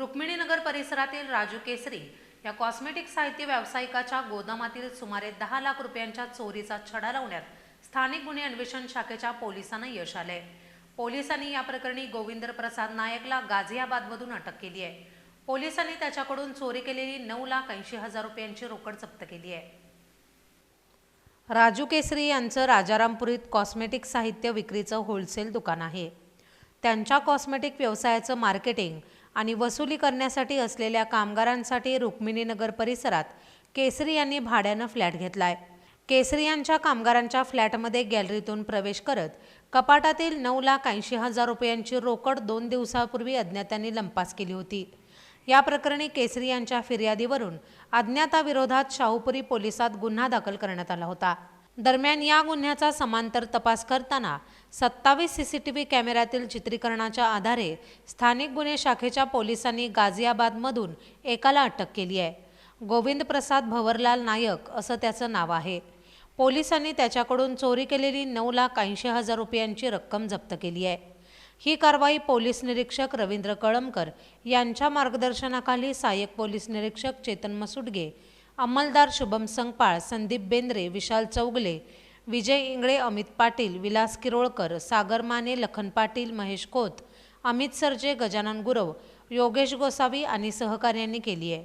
रुक्मिणीनगर परिसरातील राजू केसरी या कॉस्मेटिक साहित्य व्यावसायिकाच्या गोदामातील सुमारे दहा लाख रुपयांच्या चोरीचा छडा लावण्यात स्थानिक गुन्हे अन्वेषण शाखेच्या पोलिसांना यश आले पोलिसांनी या प्रकरणी गोविंदर प्रसाद नायकला गाझियाबादमधून अटक केली आहे. पोलिसांनी त्याच्याकडून चोरी केलेली नऊ लाख ऐंशी हजार रुपयांची रोकड जप्त केली आहे. राजू केसरी यांचं राजारामपुरीत कॉस्मेटिक साहित्य विक्रीचं होलसेल दुकान आहे. त्यांच्या कॉस्मेटिक व्यवसायाचं मार्केटिंग आणि वसुली करण्यासाठी असलेल्या कामगारांसाठी रुक्मिणीनगर परिसरात केसरी यांनी भाड्यानं फ्लॅट घेतलाय. केसरी यांच्या कामगारांच्या फ्लॅटमध्ये गॅलरीतून प्रवेश करत कपाटातील नऊ लाख ऐंशी हजार रुपयांची रोकड दोन दिवसापूर्वी अज्ञातांनी लंपास केली होती. या प्रकरणी केसरी यांच्या फिर्यादीवरून अज्ञाताविरोधात शाहूपुरी पोलिसात गुन्हा दाखल करण्यात आला होता. दरम्यान या गुन्ह्याचा समांतर तपास करताना सत्तावीस सी सी टी व्ही कॅमेऱ्यातील चित्रीकरणाच्या आधारे स्थानिक गुन्हे शाखेच्या पोलिसांनी गाझियाबादमधून एकाला अटक केली आहे. गोविंद प्रसाद भवरलाल नायक असं त्याचं नाव आहे. पोलिसांनी त्याच्याकडून चोरी केलेली नऊ लाख ऐंशी हजार रुपयांची रक्कम जप्त केली आहे. ही कारवाई पोलीस निरीक्षक रवींद्र कळमकर यांच्या मार्गदर्शनाखाली सहाय्यक पोलीस निरीक्षक चेतन मसुडगे अंमलदार शुभम संगपाळ संदीप बेंद्रे विशाल चौगले विजय इंगळे अमित पाटील विलास किरोळकर सागर माने लखन पाटील महेश खोत अमित सरजे गजानन गुरव योगेश गोसावी आणि सहकार्यांनी केली आहे.